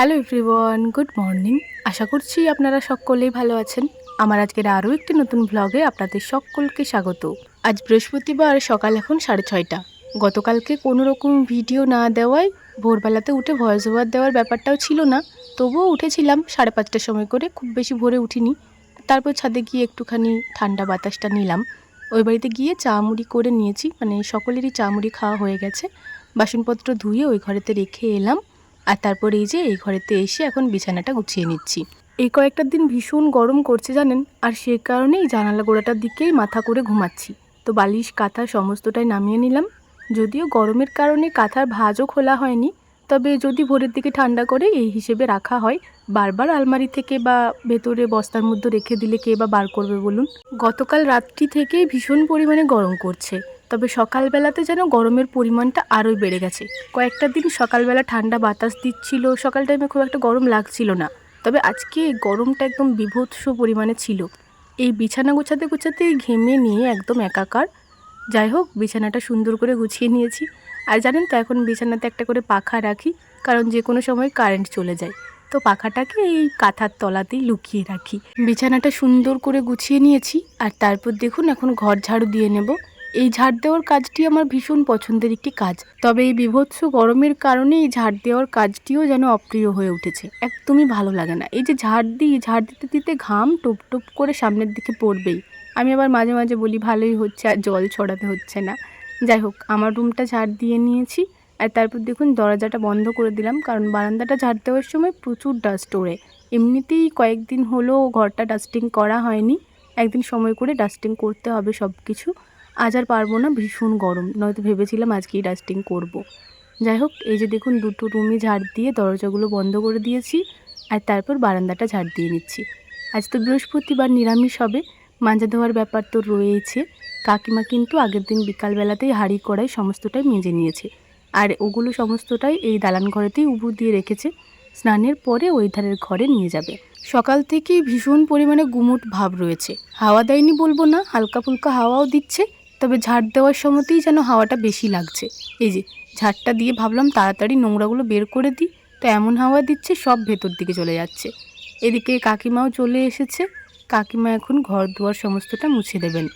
Hello everyone, good morning. আশা করছি আপনারা সকলেই ভালো আছেন। আমার আজকের আরও একটি নতুন ব্লগে আপনাদের সকলকে স্বাগত। আজ বৃহস্পতিবার, সকাল এখন সাড়ে ছয়টা। গতকালকে কোনো রকম ভিডিও না দেওয়ায় ভোরবেলাতে উঠে ভয়েস ওভার দেওয়ার ব্যাপারটাও ছিল না। তবুও উঠেছিলাম, সাড়ে পাঁচটার সময় করে খুব বেশি ভোরে উঠিনি। তারপর ছাদে গিয়ে একটুখানি ঠান্ডা বাতাসটা নিলাম। ওই বাড়িতে গিয়ে চা মুড়ি করে নিয়েছি। মানে সকলেরই চা মুড়ি খাওয়া হয়ে গেছে। বাসনপত্র ধুয়ে ওই ঘরেতে রেখে এলাম। আর তারপর এই যে এই ঘরেতে এসে এখন বিছানাটা গুছিয়ে নিচ্ছি। এই কয়েকটা দিন ভীষণ গরম করছে জানেন, আর সে কারণেই জানালা গোড়াটার দিকেই মাথা করে ঘুমাচ্ছি। তো বালিশ, কাঁথা সমস্তটাই নামিয়ে নিলাম। যদিও গরমের কারণে কাঁথার ভাঁজও খোলা হয়নি, তবে যদি ভোরের দিকে ঠান্ডা করে এই হিসেবে রাখা হয়, বারবার আলমারি থেকে বা ভেতরে বস্তার মধ্যে রেখে দিলে কে বা বার করবে বলুন? গতকাল রাত্রি থেকেই ভীষণ পরিমাণে গরম করছে। তবে সকালবেলাতে যেন গরমের পরিমাণটা আরোই বেড়ে গেছে। কয়েকটা দিন সকালবেলা ঠান্ডা বাতাস দিচ্ছিল, সকাল টাইমে খুব একটা গরম লাগছিল না। তবে আজকে গরমটা একদম বিভৎস পরিমাণে ছিল। এই বিছানা গোছাতে গোছাতে ঘেমে নিয়ে একদম একাকার। যাই হোক, বিছানাটা সুন্দর করে গুছিয়ে নিয়েছি। আর জানেন তো, এখন বিছানাতে একটা করে পাখা রাখি, কারণ যে কোনো সময় কারেন্ট চলে যায়। তো পাখাটাকে এই কাঁথার তলাতেই লুকিয়ে রাখি। বিছানাটা সুন্দর করে গুছিয়ে নিয়েছি, আর তারপর দেখুন এখন ঘর ঝাড়ু দিয়ে নেব। এই ঝাড় দেওয়ার কাজটি আমার ভীষণ পছন্দের একটি কাজ। তবে এই বিভৎস গরমের কারণে এই ঝাড় দেওয়ার কাজটিও যেন অপ্রিয় হয়ে উঠেছে। একদমই ভালো লাগে না। এই যে ঝাড় দিই, ঝাড় দিতে দিতে ঘাম টুপ টুপ করে সামনের দিকে পড়বেই। আমি আবার মাঝে মাঝে বলি, ভালোই হচ্ছে আর জল ছড়াতে হচ্ছে না। যাই হোক, আমার রুমটা ঝাড় দিয়ে নিয়েছি। আর তারপর দেখুন, দরজাটা বন্ধ করে দিলাম। কারণ বারান্দাটা ঝাড় দেওয়ার সময় প্রচুর ডাস্ট ওড়ে। এমনিতেই কয়েকদিন হলো ঘরটা ডাস্টিং করা হয়নি। একদিন সময় করে ডাস্টিং করতে হবে সব কিছু আজ আর পারব না, ভীষণ গরম। নয়তো ভেবেছিলাম আজকেই ডাস্টিং করব। যাই হোক, এই যে দেখুন, দুটো রুমই ঝাড় দিয়ে দরজাগুলো বন্ধ করে দিয়েছি, আর তারপর বারান্দাটা ঝাড় দিয়ে নিচ্ছি। আজ তো বৃহস্পতিবার, নিরামিষ হবে। মাজা ধোয়ার ব্যাপার তো রয়েছে কাকিমা কিন্তু আগের দিন বিকালবেলাতেই হাঁড়ি, কড়াই সমস্তটাই মেজে নিয়েছে। আর ওগুলো সমস্তটাই এই দালান ঘরেতেই উবু দিয়ে রেখেছে। স্নানের পরে ওই ধারের ঘরে নিয়ে যাবে। সকাল থেকেই ভীষণ পরিমাণে গুমুট ভাব রয়েছে। হাওয়া দেয়নি বলব না হালকা ফুলকা হাওয়াও দিচ্ছে। তবে ঝাড় দেওয়ার সময়তেই যেন হাওয়াটা বেশি লাগছে। এই যে, ঝাড়টা দিয়ে ভাবলাম তাড়াতাড়ি নোংরাগুলো বের করে দিই। তো এমন হাওয়া দিচ্ছে সব ভেতর দিকে চলে যাচ্ছে। এদিকে কাকিমাও চলে এসেছে। কাকিমা এখন ঘর দুয়ার সমস্তটা মুছে দেবেন।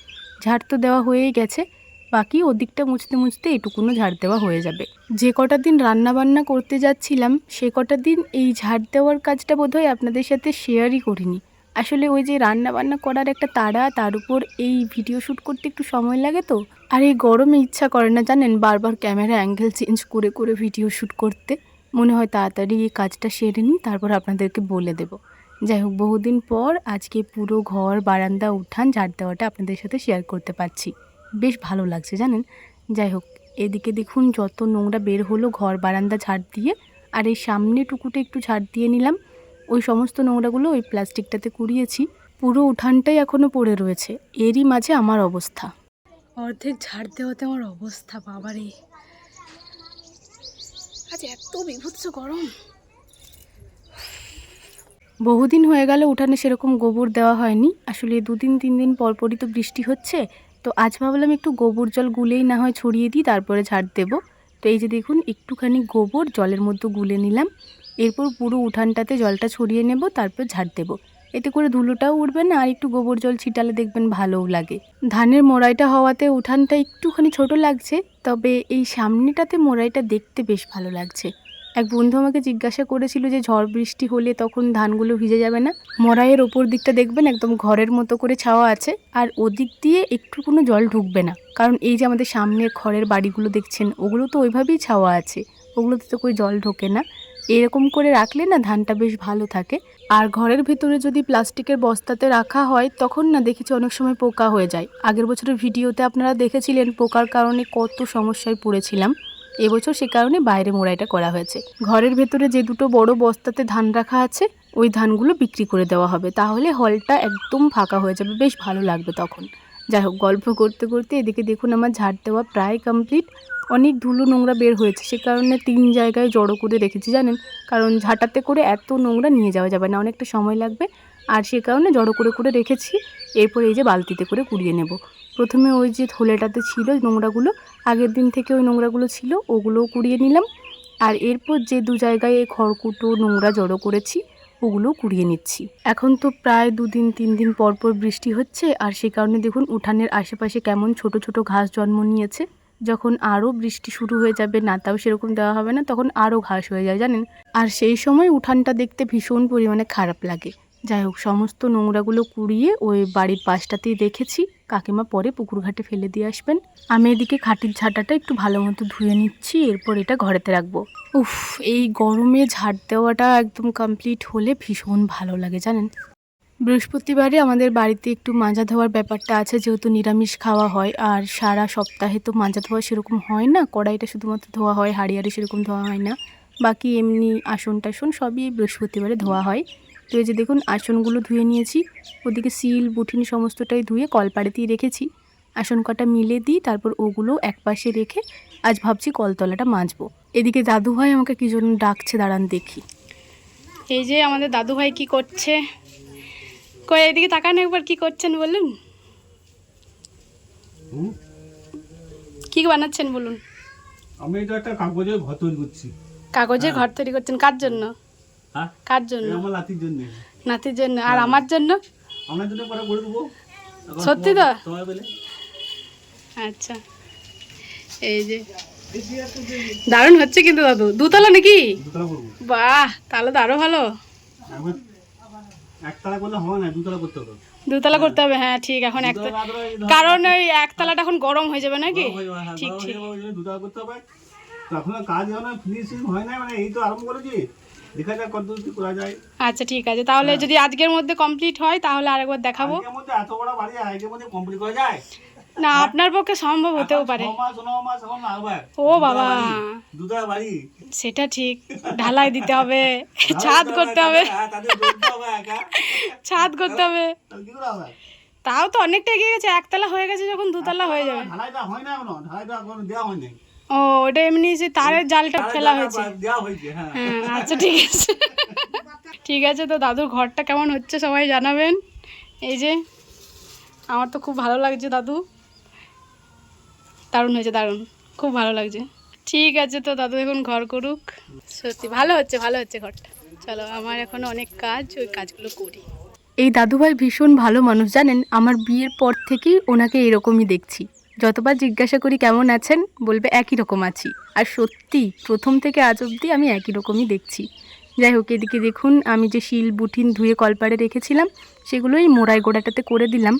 ঝাড় তো দেওয়া হয়েই গেছে। বাকি ওদিকটা মুছতে মুছতে এটুকুনো ঝাড় দেওয়া হয়ে যাবে। যে কটা দিন রান্না বান্না করতে যাচ্ছিলাম, সে কটা দিন এই ঝাড় দেওয়ার কাজটা বোধহয় আপনাদের সাথে শেয়ারই করিনি। আসলে ওই যে রান্না বান্না করার একটা তাড়া, তার উপর এই ভিডিও শ্যুট করতে একটু সময় লাগে তো। আর এই গরমে ইচ্ছা করে না, জানেন? বারবার ক্যামেরা অ্যাঙ্গেল চেঞ্জ করে করে ভিডিও শ্যুট করতে। মনে হয় তাড়াতাড়ি এই কাজটা সেরে নিই, তারপর আপনাদেরকে বলে দেব। যাই হোক, বহুদিন পর আজকে পুরো ঘর, বারান্দা, উঠান, ঝাড় দেওয়াটা আপনাদের সাথে শেয়ার করতে পারছি। বেশ ভালো লাগছে, জানেন? যাই হোক, এদিকে দেখুন যত নোংরা বের হলো, ঘর, বারান্দা ঝাড় দিয়ে। আর এই সামনে টুকুটা একটু ঝাড় দিয়ে নিলাম। ওই সমস্ত নোংরাগুলো ওই প্লাস্টিকটাতে কুড়িয়েছি। পুরো উঠানটাই এখনও পড়ে রয়েছে। এরই মাঝে আমার অবস্থা। অর্ধেক ঝাড় দেওয়াতে আমার অবস্থা বাবারে। আজ এত বিভৎস গরম। বহুদিন হয়ে গেল উঠানে সেরকম গোবর দেওয়া হয়নি। আসলে দুদিন তিন দিন পরপরই তো বৃষ্টি হচ্ছে। তো আজ ভাবলাম একটু গোবর জল গুলেই না হয় ছড়িয়ে দিই তারপরে ঝাড় দেবো। তো এই যে দেখুন একটুখানি গোবর জলের মধ্যে গুলে নিলাম। এরপর পুরো উঠানটাতে জলটা ছড়িয়ে নেব, তারপর ঝাড় দেবো। এতে করে ধুলোটাও উঠবে না, আর একটু গোবর জল ছিটালে দেখবেন ভালোও লাগে। ধানের মোড়াইটা হওয়াতে উঠানটা একটুখানি ছোট লাগছে, তবে এই সামনেটাতে মোড়াইটা দেখতে বেশ ভালো লাগছে। এক বন্ধু আমাকে জিজ্ঞাসা করেছিল যে ঝড় বৃষ্টি হলে তখন ধানগুলো ভিজে যাবে না। মরাইয়ের ওপর দিকটা দেখবেন একদম ঘরের মতো করে ছাওয়া আছে, আর ওদিক দিয়ে একটু কোনো জল ঢুকবে না। কারণ এই যে আমাদের সামনের খড়ের বাড়িগুলো দেখছেন, ওগুলো তো ওইভাবেই ছাওয়া আছে, ওগুলোতে তো કોઈ জল ঢোকে না। এরকম করে রাখলে না ধানটা বেশ ভালো থাকে। আর ঘরের ভিতরে যদি প্লাস্টিকের বস্তাতে রাখা হয়, তখন না দেখেছি অনেক সময় পোকা হয়ে যায়। আগের বছরের ভিডিওতে আপনারা দেখেছিলেন পোকার কারণে কত সমস্যায় পড়েছিলাম। এবছর সে কারণে বাইরে মোড়াইটা করা হয়েছে। ঘরের ভেতরে যে দুটো বড় বস্তাতে ধান রাখা আছে, ওই ধানগুলো বিক্রি করে দেওয়া হবে। তাহলে হলটা একদম ফাঁকা হয়ে যাবে। বেশ ভালো লাগবে তখন। যাই হোক, গল্প করতে করতে এদিকে দেখুন আমার ঝাড় দেওয়া প্রায় কমপ্লিট অনেক ধুলো নোংরা বের হয়েছে, সে কারণে তিন জায়গায় জড়ো করে রেখেছি, জানেন? কারণ ঝাঁটাতে করে এত নোংরা নিয়ে যাওয়া যাবে না, অনেকটা সময় লাগবে। আর সে কারণে জড়ো করে করে রেখেছি। এরপর এই যে বালতিতে করে কুড়িয়ে নেব। প্রথমে ওই যে থলেটাতে ছিল নোংরাগুলো, আগের দিন থেকে ওই নোংরাগুলো ছিল, ওগুলোও কুড়িয়ে নিলাম। আর এরপর যে দু জায়গায় এই খড়কুটো নোংরা জড়ো করেছি ওগুলো কুড়িয়ে নিচ্ছি। এখন তো প্রায় দুদিন তিন দিন পর পর বৃষ্টি হচ্ছে, আর সে কারণে দেখুন উঠানের আশেপাশে কেমন ছোট ছোট ঘাস জন্ম নিয়েছে। যখন আরও বৃষ্টি শুরু হয়ে যাবে, না তাও সেরকম দেওয়া হবে না, তখন আরও ঘাস হয়ে যায়, জানেন? আর সেই সময় উঠানটা দেখতে ভীষণ পরিমাণে খারাপ লাগে। যাই হোক, সমস্ত নোংরাগুলো কুড়িয়ে ওই বাড়ির পাশটাতেই রেখেছি কাকিমা পরে পুকুর ঘাটে ফেলে দিয়ে আসবেন। আমি এদিকে খাটির ঝাঁটাটা একটু ভালো মতো ধুয়ে নিচ্ছি, এরপর এটা ঘরেতে রাখব। উফ, এই গরমে ঝাড় দেওয়াটা একদম কমপ্লিট হলে ভীষণ ভালো লাগে, জানেন? বৃহস্পতিবারে আমাদের বাড়িতে একটু মাজা ধোয়ার ব্যাপারটা আছে, যেহেতু নিরামিষ খাওয়া হয়, আর সারা সপ্তাহে তো মাজা ধোয়া সেরকম হয় না, কড়াইটা শুধুমাত্র ধোয়া হয়, হাড়িয়ারে সেরকম ধোয়া হয় না। বাকি এমনি আসন টাসন সবই বৃহস্পতিবারে ধোয়া হয়। তো এই যে দেখুন আসনগুলো ধুয়ে নিয়েছি। ওদিকে সিল বুটিন সমস্তটাই ধুয়ে কলপাড়েতেই রেখেছি। আসন কটা মিলে দিই তারপর ওগুলো একপাশে রেখে আজ ভাবছি কলতলাটা মাজবো। এদিকে দাদু ভাই আমাকে কি জন্য ডাকছে দাঁড়ান দেখি। এই যে আমাদের দাদু ভাই কি করছে? কই এদিকে তাকান একবার কি করছেন বলুন? কি বানাচ্ছেন বলুন? আমি এটা একটা কাগজের ঘর তৈরি করছি। কাগজের ঘর তৈরি করছেন কার জন্য? হ্যাঁ কার জন্য? আমার নাতির জন্য। নাতির জন্য। আর আমার জন্য? আপনার জন্য পরে করে দেবো। সত্যি তো? আচ্ছা। এই যে। দারুণ হচ্ছে কিন্তু দাদু। দুতলা নাকি? বাহ তাহলে তো আরও ভালো। একতলা না দুতলা করতে হবে। হ্যাঁ ঠিক। এখন না ধরো- কারণ ওই একতলাটা এখন গরম হয়ে যাবে নাকি? হয়ে হ্যাঁ, ঠিক ঠিক। দুতলা করতে হবে। এখনও কাজ এখনও ফিনিশিং হয় নাই মানে এই তো আরম্ভ করেছি। দেখা যাক কত দূর করা যায়। আচ্ছা ঠিক আছে। তাহলে যদি আজকের মধ্যে কমপ্লিট হয় তাহলে আরেকবার দেখাবো। আজকের মধ্যে এত বড় বাড়ি আজকের মধ্যে কমপ্লিট করা যায়? না আপনার পক্ষে সম্ভব হতেও পারে। ও বাবা। বাড়ি সেটা ঠিক। ঢালাই দিতে হবে। ছাদ করতে হবে হ্যাঁ, ছাদ করতে হবে। তাও তো অনেকটা এগিয়ে গেছে। একতলা হয়ে গেছে যখন দুতলা হয়ে যাবে। ঢালাইটা হয় না এখনও। ঢালাইটা এখনও দেওয়া হয়নি। ও ওটা এমনি যে তারের জালটা ফেলা হয়েছে হ্যাঁ। হ্যাঁ আচ্ছা ঠিক আছে। ঠিক আছে তো দাদুর ঘরটা কেমন হচ্ছে সবাই জানাবেন। এই যে আমার তো খুব ভালো লাগছে দাদু। দারুণ হয়েছে দারুণ। খুব ভালো লাগছে। ঠিক আছে তো দাদু এখন ঘর করুক। সত্যি ভালো হচ্ছে ভালো হচ্ছে ঘরটা। চলো আমার এখন অনেক কাজ ওই কাজগুলো করি। এই দাদুভাই ভীষণ ভালো মানুষ জানেন? আমার বিয়ের পর থেকেই ওনাকে এরকমই দেখছি। যতবার জিজ্ঞাসা করি কেমন আছেন, বলবে একই রকম আছি। আর সত্যি, প্রথম থেকে আজ অবধি আমি একই রকমই দেখছি। যাই হোক, এদিকে দেখুন, আমি যে শিল, বুটিন ধুয়ে কলপাড়ে রেখেছিলাম, সেগুলোই মোড়াই গোড়াটাতে করে দিলাম।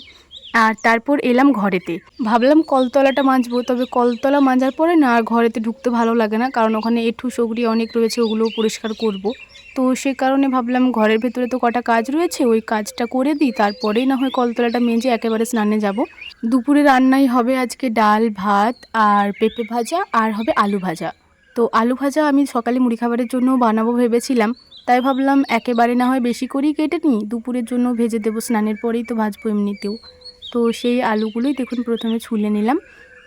আর তারপর এলাম ঘরেতে। ভাবলাম কলতলাটা মাজবো, তবে কলতলা মাজার পরে না, আর ঘরেতে ঢুকতে ভালো লাগে না, কারণ ওখানে এঠু, সগড়ি অনেক রয়েছে, ওগুলোও পরিষ্কার করব। তো সে কারণে ভাবলাম ঘরের ভেতরে তো কটা কাজ রয়েছে, ওই কাজটা করে দিই, তারপরেই না হয় কলতলাটা মেজে একেবারে স্নানে যাব। দুপুরে রান্নাই হবে আজকে ডাল, ভাত আর পেঁপে ভাজা আর হবে আলু ভাজা। তো আলু ভাজা আমি সকালে মুড়ি খাবারের জন্য বানাবো ভেবেছিলাম, তাই ভাবলাম একেবারে না হয় বেশি করেই কেটে নিই, দুপুরের জন্য ভেজে দেবো স্নানের পরেই তো ভাজবো এমনিতেও। তো সেই আলুগুলোই দেখুন প্রথমে ছুলে নিলাম,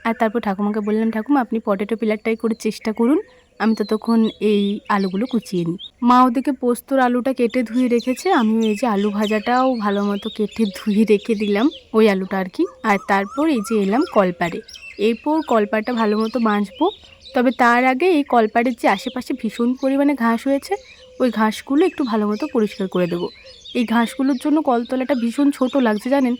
আর তারপর ঠাকুমাকে বললাম, ঠাকুমা, আপনি পটেটো পিলারটাই করে চেষ্টা করুন আমি ততক্ষণ এই আলুগুলো কুচিয়ে নিই। মা ওদিকে পোস্তর আলুটা কেটে ধুয়ে রেখেছে, আমিও এই যে আলু ভাজাটাও ভালো মতো কেটে ধুয়ে রেখে দিলাম ওই আলুটা আর কি। আর তারপর এই যে এলাম কলপারে এরপর কলপাটা ভালো মতো বাঁচবো তবে তার আগে এই কলপাড়ের যে আশেপাশে ভীষণ পরিমাণে ঘাস হয়েছে, ওই ঘাসগুলো একটু ভালো মতো পরিষ্কার করে দেবো। এই ঘাসগুলোর জন্য কলতলাটা ভীষণ ছোট লাগছে জানেন?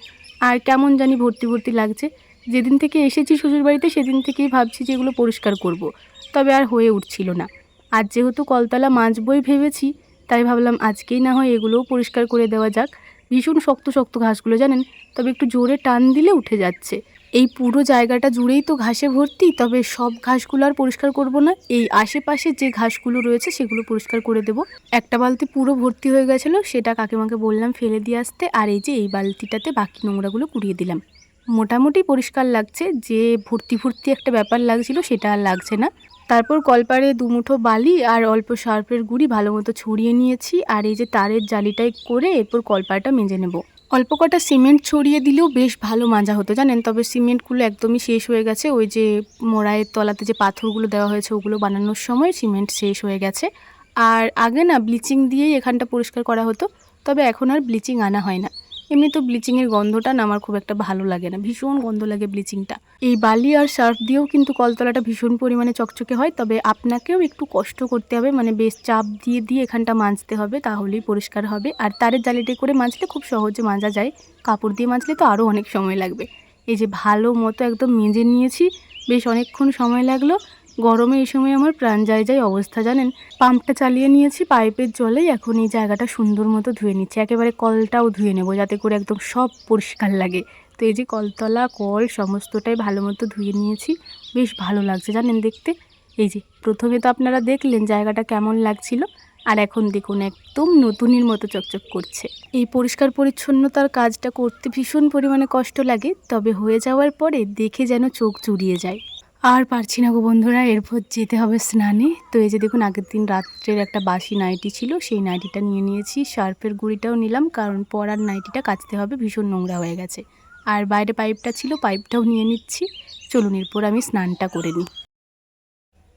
আর কেমন জানি ভর্তি ভর্তি লাগছে। যেদিন থেকে এসেছি শ্বশুরবাড়িতে, সেদিন থেকেই ভাবছি যে এগুলো পরিষ্কার করব। তবে আর হয়ে উঠছিল না। আর যেহেতু কলতলা মাজবই ভেবেছি, তাই ভাবলাম আজকেই না হয় এগুলোও পরিষ্কার করে দেওয়া যাক। ভীষণ শক্ত শক্ত ঘাসগুলো, জানেন? তবে একটু জোরে টান দিলে উঠে যাচ্ছে। এই পুরো জায়গাটা জুড়েই তো ঘাসে ভর্তি, তবে সব ঘাসগুলো আর পরিষ্কার করব না। এই আশেপাশে যে ঘাসগুলো রয়েছে, সেগুলো পরিষ্কার করে দেব। একটা বালতি পুরো ভর্তি হয়ে গেছিল, সেটা কাকিমাকে বললাম ফেলে দিয়ে আসতে। আর এই যে এই বালতিটাতে বাকি নোংরাগুলো কুড়িয়ে দিলাম। মোটামুটি পরিষ্কার লাগছে, যে ভর্তি ভর্তি একটা ব্যাপার লাগছিল সেটা আর লাগছে না। তারপর কলপারে দুমুঠো বালি আর অল্প সার্ফের গুঁড়ি ভালো মতো ছড়িয়ে নিয়েছি, আর এই যে তারের জালিটাই করে এরপর কলপাটা মেজে নেব। অল্প কটা সিমেন্ট ছড়িয়ে দিলেও বেশ ভালো মাজা হতো জানেন, তবে সিমেন্টগুলো একদমই শেষ হয়ে গেছে। ওই যে মোড়াইয়ের তলাতে যে পাথরগুলো দেওয়া হয়েছে ওগুলো বানানোর সময় সিমেন্ট শেষ হয়ে গেছে। আর আগে না ব্লিচিং দিয়েই এখানটা পরিষ্কার করা হতো, তবে এখন আর ব্লিচিং আনা হয় না। এমনি তো ব্লিচিংয়ের গন্ধটা না আমার খুব একটা ভালো লাগে না। ভীষণ গন্ধ লাগে ব্লিচিংটা এই বালি আর সার্ফ দিয়েও কিন্তু কলতলাটা ভীষণ পরিমাণে চকচকে হয়, তবে আপনাকেও একটু কষ্ট করতে হবে মানে বেশ চাপ দিয়ে দিয়ে এখানটা মাজতে হবে, তাহলেই পরিষ্কার হবে। আর তারের জালিটে করে মাজলে খুব সহজে মাজা যায়। কাপড় দিয়ে মাজলে তো আরও অনেক সময় লাগবে। এই যে ভালো মতো একদম মেজে নিয়েছি, বেশ অনেকক্ষণ সময় লাগল। গরমে এই সময় আমার প্রাণ যায় যায় অবস্থা, জানেন? পাম্পটা চালিয়ে নিয়েছি, পাইপের জলেই এখন এই জায়গাটা সুন্দর মতো ধুয়ে নিচ্ছি। একেবারে কলটাও ধুয়ে নেব যাতে করে একদম সব পরিষ্কার লাগে। তো এই যে কলতলা, কল, সমস্তটাই ভালো মতো ধুয়ে নিয়েছি। বেশ ভালো লাগছে, জানেন দেখতে? এই যে প্রথমে তো আপনারা দেখলেন জায়গাটা কেমন লাগছিল, আর এখন দেখুন একদম নতুনের মতো চকচক করছে। এই পরিষ্কার পরিচ্ছন্নতার কাজটা করতে ভীষণ পরিমাণে কষ্ট লাগে, তবে হয়ে যাওয়ার পরে দেখে যেন চোখ জুড়িয়ে যায়। আর পারছি না গো বন্ধুরা, এরপর যেতে হবে স্নানে। তো এই যে দেখুন, আগের দিন রাত্রের একটা বাসি নাইটি ছিল, সেই নাইটিটা নিয়ে নিয়েছি। শার্পের গুঁড়িটাও নিলাম, কারণ পরার নাইটিটা কাচতে হবে, ভীষণ নোংরা হয়ে গেছে। আর বাইরে পাইপটা ছিল, পাইপটাও নিয়ে নিচ্ছি। চলুন, এরপর আমি স্নানটা করে নিই।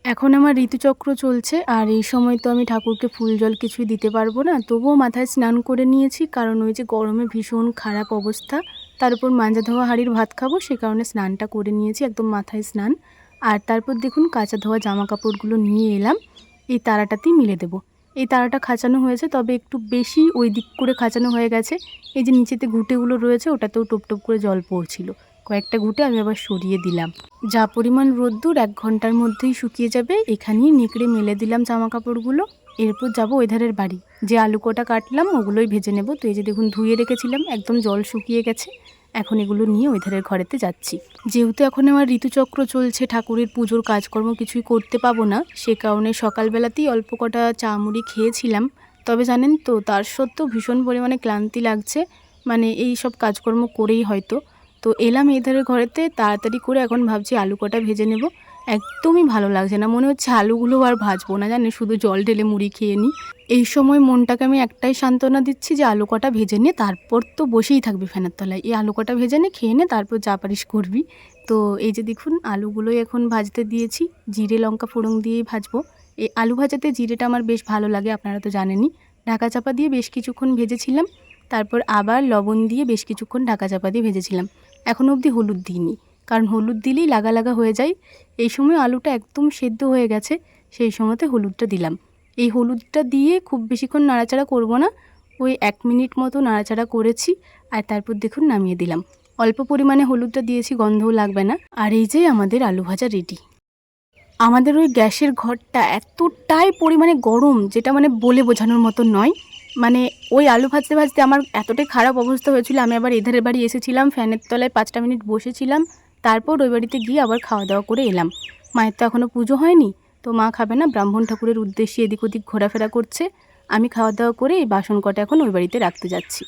এখন আমার ঋতুচক্র চলছে, আর এই সময় তো আমি ঠাকুরকে ফুল জল কিছুই দিতে পারব না। তবুও মাথায় স্নান করে নিয়েছি, কারণ ওই যে গরমে ভীষণ খারাপ অবস্থা। তার উপর মাঞ্জা ধোয়া হাঁড়ির ভাত খাব, সে কারণে স্নানটা করে নিয়েছি, একদম মাথায় স্নান। আর তারপর দেখুন কাঁচা ধোয়া জামা কাপড়গুলো নিয়ে এলাম। এই তারাটাতেই মিলে দেব। এই তারাটা খাঁচানো হয়েছে, তবে একটু বেশি ওই দিক করে খাঁচানো হয়ে গেছে। এই যে নিচেতে ঘুঁটেগুলো রয়েছে, ওটাতেও টোপ টোপ করে জল পড়ছিল। কয়েকটা ঘুঁটে আমি আবার সরিয়ে দিলাম। যা পরিমাণ রোদ্দুর এক ঘণ্টার মধ্যেই শুকিয়ে যাবে, এখানেই নেকড়ে মেলে দিলাম জামা কাপড়গুলো এরপর যাব ওই ধারের বাড়ি। যে আলু কটা কাটলাম, ওগুলোই ভেজে নেব। তো এই যে দেখুন ধুয়ে রেখেছিলাম, একদম জল শুকিয়ে গেছে। এখন এগুলো নিয়ে ওই ধারের ঘরেতে যাচ্ছি। যেহেতু এখন আমার ঋতুচক্র চলছে, ঠাকুরের পুজোর কাজকর্ম কিছুই করতে পাবো না, সে কারণে সকালবেলাতেই অল্প কটা চা মুড়ি খেয়েছিলাম। তবে জানেন তো, তার সত্ত্বেও ভীষণ পরিমাণে ক্লান্তি লাগছে মানে এই সব কাজকর্ম করেই হয়তো। তো এলাম এই ধারের ঘরেতে, তাড়াতাড়ি করে এখন ভাবছি আলু কটা ভেজে নেব। একদমই ভালো লাগছে না। মনে হচ্ছে আলুগুলো আর ভাজবো না জানেন শুধু জল ঢেলে মুড়ি খেয়ে নিই এই সময় মনটাকে আমি একটাই সান্ত্বনা দিচ্ছি যে আলু কটা ভেজে নে, তারপর তো বসেই থাকবি ফ্যানের তলায়। এই আলু কটা ভেজে নে, খেয়ে নে, তারপর যা পারিস করবি। তো এই যে দেখুন, আলুগুলোই এখন ভাজতে দিয়েছি। জিরে, লঙ্কা, ফোড়ন দিয়েই ভাজবো। এই আলু ভাজাতে জিরেটা আমার বেশ ভালো লাগে, আপনারা তো জানেনই। ঢাকা চাপা দিয়ে বেশ কিছুক্ষণ ভেজেছিলাম। তারপর আবার লবণ দিয়ে বেশ কিছুক্ষণ ঢাকা চাপা দিয়ে ভেজেছিলাম। এখনও অবধি হলুদ দিইনি। কারণ হলুদ দিলেই লাগা লাগা হয়ে যায়। এই সময় আলুটা একদম সেদ্ধ হয়ে গেছে, সেই সময়তে হলুদটা দিলাম। এই হলুদটা দিয়ে খুব বেশিক্ষণ নাড়াচাড়া করব না, ওই এক মিনিট মতো নাড়াচাড়া করেছি আর তারপর দেখুন নামিয়ে দিলাম। অল্প পরিমাণে হলুদটা দিয়েছি, গন্ধও লাগবে না। আর এই যে আমাদের আলু ভাজা রেডি আমাদের ওই গ্যাসের ঘরটা এতটাই পরিমাণে গরম, যেটা মানে বলে বোঝানোর মতো নয়। মানে ওই আলু ভাজতে ভাজতে আমার এতটাই খারাপ অবস্থা হয়েছিল, আমি আবার এধারের বাড়ি এসেছিলাম, ফ্যানের তলায় পাঁচটা মিনিট বসেছিলাম। তারপর ওই বাড়িতে গিয়ে আবার খাওয়া দাওয়া করে এলাম। মায়ের তো এখনও পুজো হয়নি, তো মা খাবে না। ব্রাহ্মণ ঠাকুরের উদ্দেশ্যে এদিক ওদিক ঘোরাফেরা করছে। আমি খাওয়া দাওয়া করে এই বাসন কটা এখন ওই বাড়িতে রাখতে যাচ্ছি।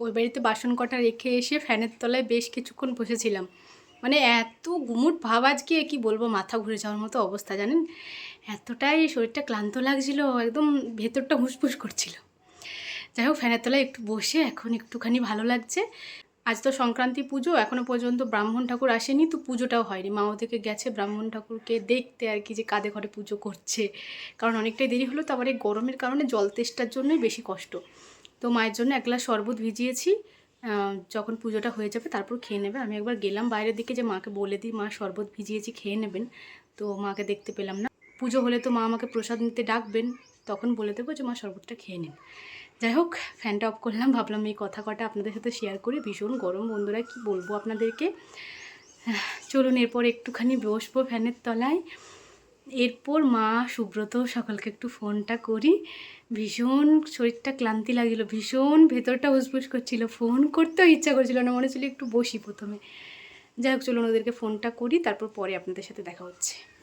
ওই বাড়িতে বাসন কটা রেখে এসে ফ্যানের তলায় বেশ কিছুক্ষণ বসেছিলাম। মানে এত গুমুট ভাব আজকে, কি বলব, মাথা ঘুরে যাওয়ার মতো অবস্থা, জানেন? এতটাই শরীরটা ক্লান্ত লাগছিল, একদম ভেতরটা হুসফুস করছিল। যাই হোক, ফ্যানের তলায় একটু বসে এখন একটুখানি ভালো লাগছে। আজ তো সংক্রান্তি পুজো এখনও পর্যন্ত ব্রাহ্মণ ঠাকুর আসেনি, তো পুজোটাও হয়নি। মা থেকে গেছে ব্রাহ্মণ ঠাকুরকে দেখতে আর কি যে কাঁধে ঘরে পুজো করছে। কারণ অনেকটাই দেরি হলো তো আবার এই গরমের কারণে জল তেষ্টার জন্যই বেশি কষ্ট। তো মায়ের জন্য এক গ্লাস শরবত ভিজিয়েছি যখন পুজোটা হয়ে যাবে তারপর খেয়ে নেবে। আমি একবার গেলাম বাইরের দিকে যে মাকে বলে দিই, মা শরবত ভিজিয়েছি, খেয়ে নেবেন। তো মাকে দেখতে পেলাম না। পুজো হলে তো মা আমাকে প্রসাদ নিতে ডাকবেন। তখন বলে দেবো যে মা, শরবতটা খেয়ে নিন। যাই হোক ফ্যানটা অফ করলাম, ভাবলাম এই কথা কটা আপনাদের সাথে শেয়ার করি। ভীষণ গরম, বন্ধুরা, কি বলব আপনাদেরকে? চলুন, এরপর একটুখানি বসবো ফ্যানের তলায়। এরপর মা, সুব্রত সকালকে একটু ফোনটা করি। ভীষণ শরীরটা ক্লান্তি লাগছিল ভীষণ ভেতরটা হুসফুস করছিল ফোন করতেও ইচ্ছা করছিল না, মনে হচ্ছিল একটু বসি প্রথমে। যাই হোক, চলুন, ওদেরকে ফোনটা করি, তারপর পরে আপনাদের সাথে দেখা হচ্ছে।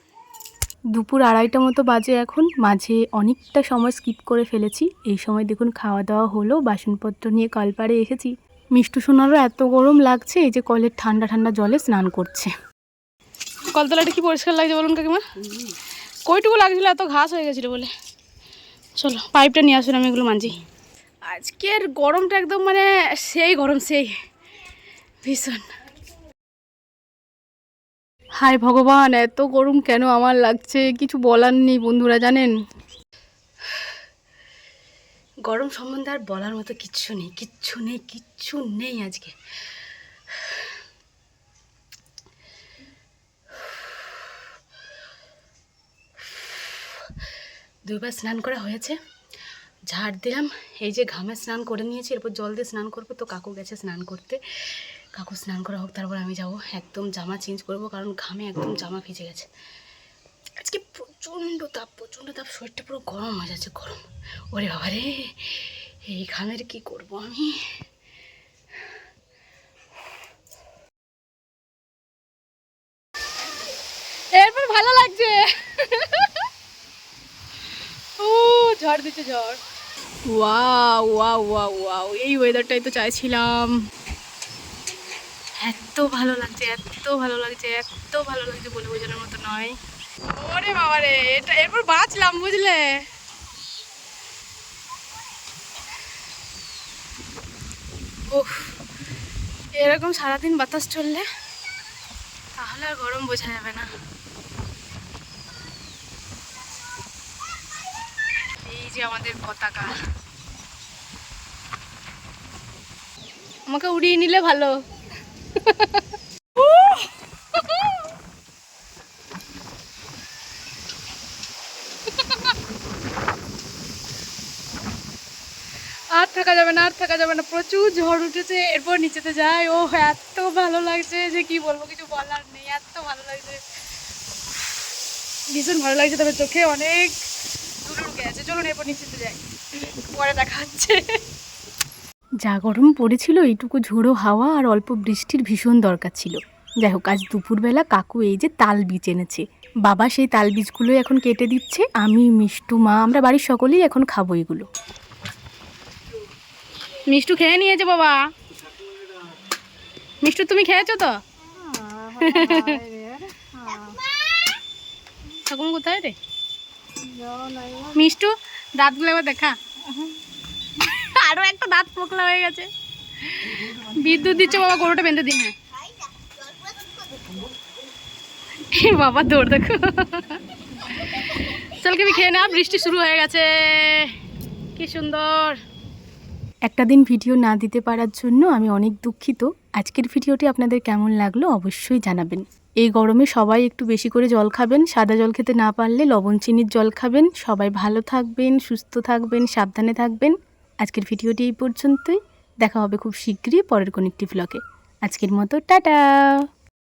দুপুর আড়াইটা মতো বাজে এখন। মাঝে অনেকটা সময় স্কিপ করে ফেলেছি। এই সময় দেখুন খাওয়া দাওয়া হলো, বাসনপত্র নিয়ে কলপাড়ে এসেছি। মিষ্টু সোনারও এত গরম লাগছে, এই যে কলের ঠান্ডা ঠান্ডা জলে স্নান করছে। কলতলাটা কি পরিষ্কার লাগছে বলুন কাকিমা? কইটুকু লাগছিল, এত ঘাস হয়ে গেছিল বলে। চলো, পাইপটা নিয়ে আসুন, আমি এগুলো মানছি আজকের গরমটা একদম মানে সেই গরম, সেই। ভীষণ। হায় ভগবান, এত গরম কেন আমার লাগছে? কিছু বলার নেই বন্ধুরা, জানেন? গরম সম্বন্ধে আর বলার মতো কিচ্ছু নেই কিচ্ছু নেই কিচ্ছু নেই আজকে। দুইবার স্নান করা হয়েছে, ঝাড় দিলাম, এই যে ঘামে স্নান করে নিয়েছি, এরপর জল দিয়ে স্নান করব, তো কাকু গেছে স্নান করতে। কাকু স্নান করা হোক, তারপর আমি যাব। একদম জামা চেঞ্জ করব, কারণ ঘামে একদম জামা ভিজে গেছে। আজকে প্রচণ্ড তাপ প্রচণ্ড তাপ, শরীরটা পুরো গরম হয়ে যাচ্ছে, গরম। ওরে বাবা রে, এই ঘামের কি করব আমি? এরপর ভালো লাগছে। ও, ঝড় দিচ্ছে ঝড়। ওয়া ওয়াও ওয়াও ওয়া এই ওয়েদারটাই তো চাইছিলাম। এত ভালো লাগছে, এত ভালো লাগছে, এত ভালো লাগছে বলে বোঝানোর মতো নয়। ওরে বাবা রে এটা এরপর বাঁচলাম, বুঝলে? উফ, এরকম সারাদিন বাতাস চললে তাহলে আর গরম বোঝা যাবে না। এই যে আমাদের পতাকা। আমাকে উড়িয়ে নিলে ভালো। আর থাকা যাবে না, আর থাকা যাবে না। প্রচুর ঝড় উঠেছে, এরপর নিচেতে যায় ও এত ভালো লাগছে যে কি বলব, কিছু বলার নেই, এত ভালো লাগছে। ভীষণ ভালো লাগছে, তবে চোখে অনেক দূরে ঢুকে আছে চলুন, এরপর নিচেতে যাই। পরে দেখা হচ্ছে। যা গরম পড়েছিল, এইটুকু ঝোড়ো হাওয়া আর অল্প বৃষ্টির ভীষণ দরকার ছিল। যাই হোক, আজ দুপুরবেলা কাকু এই যে তাল বীজ এনেছে। বাবা সেই তাল বীজগুলো এখন কেটে দিচ্ছে, আমি, মিষ্টু, মা, আমরা বাড়ির সকলেই এখন খাব এগুলো। মিষ্টু খেয়ে নিয়েছে বাবা। মিষ্টু, তুমি খেয়েছো তো? কোথায় রে? মিষ্টু, দাঁতগুলো দেখা। আরও একটা দাঁত পোকলা হয়ে গেছে। বিদ্যুৎ দিচ্ছে বাবা, গরুটা বেঁধে দিন হ্যাঁ। বাবা, দৌড় দেখো। চল কি খেয়ে না বৃষ্টি শুরু হয়ে গেছে। কি সুন্দর। একটা দিন ভিডিও না দিতে পারার জন্য আমি অনেক দুঃখিত। আজকের ভিডিওটি আপনাদের কেমন লাগল অবশ্যই জানাবেন। এই গরমে সবাই একটু বেশি করে জল খাবেন, সাদা জল খেতে না পারলে লবণ, চিনির জল খাবেন। সবাই ভালো থাকবেন, সুস্থ থাকবেন, সাবধানে থাকবেন। আজকের ভিডিওটি এই পর্যন্তই। দেখা হবে খুব শীঘ্রই পরের কোনো একটি ব্লগে আজকের মতো, টাটা!